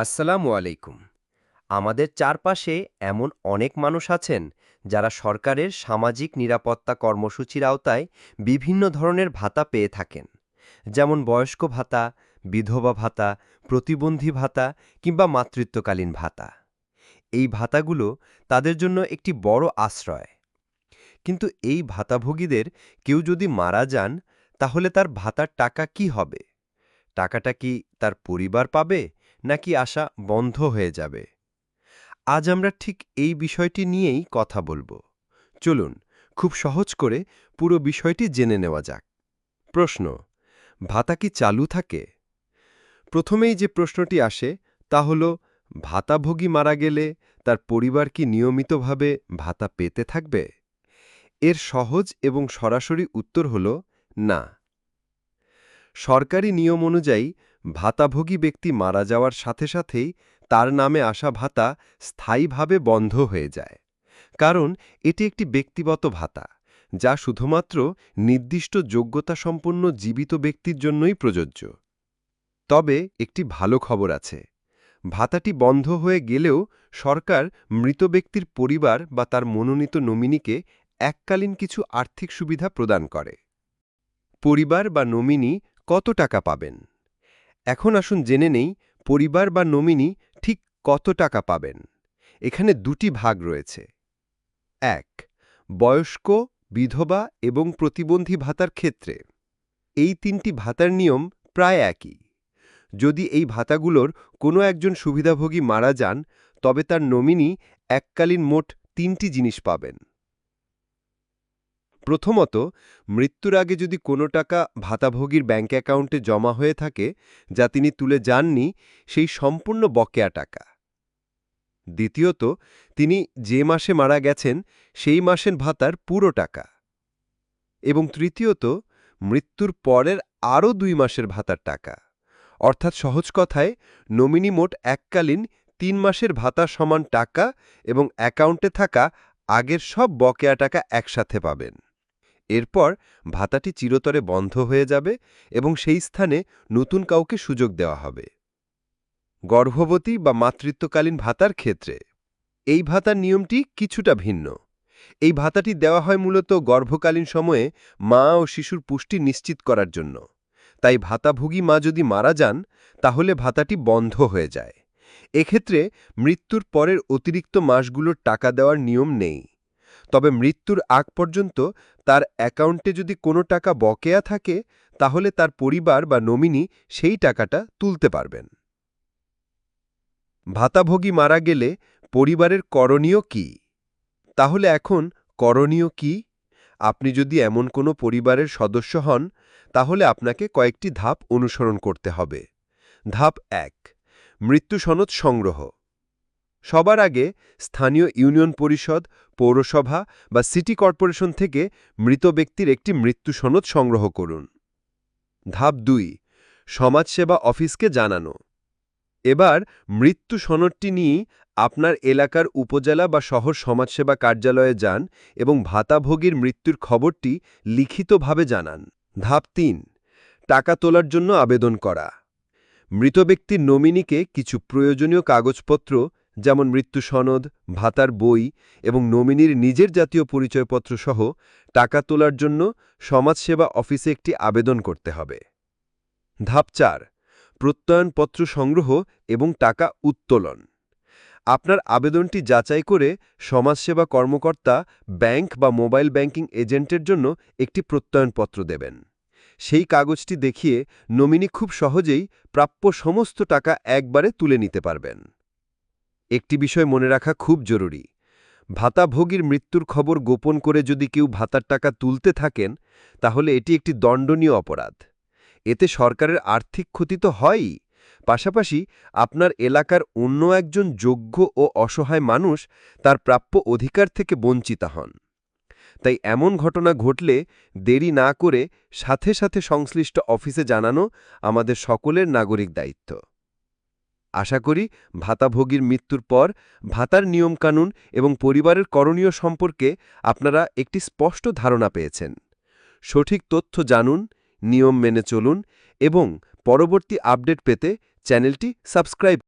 আসসালামু আলাইকুম। আমাদের চারপাশে এমন অনেক মানুষ আছেন যারা সরকারের সামাজিক নিরাপত্তা কর্মসূচির আওতায় বিভিন্ন ধরনের ভাতা পেয়ে থাকেন। যেমন বয়স্ক ভাতা, বিধবা ভাতা, প্রতিবন্ধী ভাতা কিংবা মাতৃত্বকালীন ভাতা। এই ভাতাগুলো তাদের জন্য একটি বড় আশ্রয়। কিন্তু এই ভাতাভোগীদের কেউ যদি মারা যান, তাহলে তার ভাতার টাকা কি হবে? টাকাটা কি তার পরিবার পাবে? নাকি আশা বন্ধ হয়ে যাবে? আজ আমরা ঠিক এই বিষয়টি নিয়েই কথা বলব। চলুন, খুব সহজ করে পুরো বিষয়টি জেনে নেওয়া যাক। প্রশ্ন, ভাতা কি চালু থাকে? প্রথমেই যে প্রশ্নটি আসে তা হল, ভাতাভোগী মারা গেলে তার পরিবার কি নিয়মিতভাবে ভাতা পেতে থাকবে? এর সহজ এবং সরাসরি উত্তর হল, না। সরকারি নিয়ম অনুযায়ী ভাতাভোগী ব্যক্তি মারা যাওয়ার সাথে সাথেই তার নামে আসা ভাতা স্থায়ীভাবে বন্ধ হয়ে যায়। কারণ এটি একটি ব্যক্তিগত ভাতা, যা শুধুমাত্র নির্দিষ্ট যোগ্যতাসম্পন্ন জীবিত ব্যক্তির জন্যই প্রযোজ্য। তবে একটি ভালো খবর আছে, ভাতাটি বন্ধ হয়ে গেলেও সরকার মৃত ব্যক্তির পরিবার বা তার মনোনীত নমিনিকে এককালীন কিছু আর্থিক সুবিধা প্রদান করে। পরিবার বা নমিনি কত টাকা পাবেন? এখন আসুন জেনে নেই পরিবার বা নমিনি ঠিক কত টাকা পাবেন। এখানে দুটি ভাগ রয়েছে। এক, বয়স্ক, বিধবা এবং প্রতিবন্ধী ভাতার ক্ষেত্রে। এই তিনটি ভাতার নিয়ম প্রায় একই। যদি এই ভাতাগুলোর কোনো একজন সুবিধাভোগী মারা যান, তবে তার নমিনি এককালীন মোট তিনটি জিনিস পাবেন। প্রথমত, মৃত্যুর আগে যদি কোনো টাকা ভাতাভোগীর ব্যাঙ্ক অ্যাকাউন্টে জমা হয়ে থাকে যা তিনি তুলে যাননি, সেই সম্পূর্ণ বকেয়া টাকা। দ্বিতীয়ত, তিনি যে মাসে মারা গেছেন, সেই মাসের ভাতার পুরো টাকা। এবং তৃতীয়ত, মৃত্যুর পরের আরও দুই মাসের ভাতার টাকা। অর্থাৎ সহজ কথায়, নমিনি মোট এককালীন তিন মাসের ভাতা সমান টাকা এবং অ্যাকাউন্টে থাকা আগের সব বকেয়া টাকা একসাথে পাবেন। এরপর ভাতাটি চিরতরে বন্ধ হয়ে যাবে এবং সেই স্থানে নতুন কাউকে সুযোগ দেওয়া হবে। গর্ভবতী বা মাতৃত্বকালীন ভাতার ক্ষেত্রে এই ভাতার নিয়মটি কিছুটা ভিন্ন। এই ভাতাটি দেওয়া হয় মূলত গর্ভকালীন সময়ে মা ও শিশুর পুষ্টি নিশ্চিত করার জন্য। তাই ভাতাভোগী মা যদি মারা যান, তাহলে ভাতাটি বন্ধ হয়ে যায়। এক্ষেত্রে মৃত্যুর পরের অতিরিক্ত মাসগুলোর টাকা দেওয়ার নিয়ম নেই। তবে মৃত্যুর আগ পর্যন্ত তার অ্যাকাউন্টে যদি কোনো টাকা বকেয়া থাকে, তাহলে তার পরিবার বা নমিনি সেই টাকাটা তুলতে পারবেন। ভাতাভোগী মারা গেলে পরিবারের করণীয় কি? তাহলে এখন করণীয় কি? আপনি যদি এমন কোনো পরিবারের সদস্য হন, তাহলে আপনাকে কয়েকটি ধাপ অনুসরণ করতে হবে। ধাপ এক, মৃত্যু সনদ সংগ্রহ। সবার আগে স্থানীয় ইউনিয়ন পরিষদ, পৌরসভা বা সিটি কর্পোরেশন থেকে মৃত ব্যক্তির একটি মৃত্যু সনদ সংগ্রহ করুন। ধাপ দুই, সমাজসেবা অফিসকে জানানো। এবার মৃত্যু সনদটি নিয়ে আপনার এলাকার উপজেলা বা শহর সমাজসেবা কার্যালয়ে যান এবং ভাতাভোগীর মৃত্যুর খবরটি লিখিতভাবে জানান। ধাপ তিন, টাকা তোলার জন্য আবেদন করা। মৃত ব্যক্তির নমিনিকে কিছু প্রয়োজনীয় কাগজপত্র যেমন মৃত্যু সনদ, ভাতার বই এবং নমিনির নিজের জাতীয় পরিচয়পত্র সহ টাকা তোলার জন্য সমাজসেবা অফিসে একটি আবেদন করতে হবে। ধাপ চার, প্রত্যয়নপত্র সংগ্রহ এবং টাকা উত্তোলন। আপনার আবেদনটি যাচাই করে সমাজসেবা কর্মকর্তা, ব্যাংক বা মোবাইল ব্যাংকিং এজেন্টের জন্য একটি প্রত্যয়নপত্র দেবেন। সেই কাগজটি দেখিয়ে নমিনি খুব সহজেই প্রাপ্য সমস্ত টাকা একবারে তুলে নিতে পারবেন। একটি বিষয় মনে রাখা খুব জরুরি। ভাতাভোগীর মৃত্যুর খবর গোপন করে যদি কেউ ভাতার টাকা তুলতে থাকেন, তাহলে এটি একটি দণ্ডনীয় অপরাধ। এতে সরকারের আর্থিক ক্ষতি তো হয়ই। পাশাপাশি আপনার এলাকার অন্য একজন যোগ্য ও অসহায় মানুষ তার প্রাপ্য অধিকার থেকে বঞ্চিত হন। তাই এমন ঘটনা ঘটলে দেরি না করে সাথে সাথে সংশ্লিষ্ট অফিসে জানানো আমাদের সকলের নাগরিক দায়িত্ব। আশা করি ভাতাভোগীর মৃত্যুর পর ভাতার নিয়মকানুন এবং পরিবারের করণীয় সম্পর্কে আপনারা একটি স্পষ্ট ধারণা পেয়েছেন। সঠিক তথ্য জানুন, নিয়ম মেনে চলুন এবং পরবর্তী আপডেট পেতে চ্যানেলটি সাবস্ক্রাইব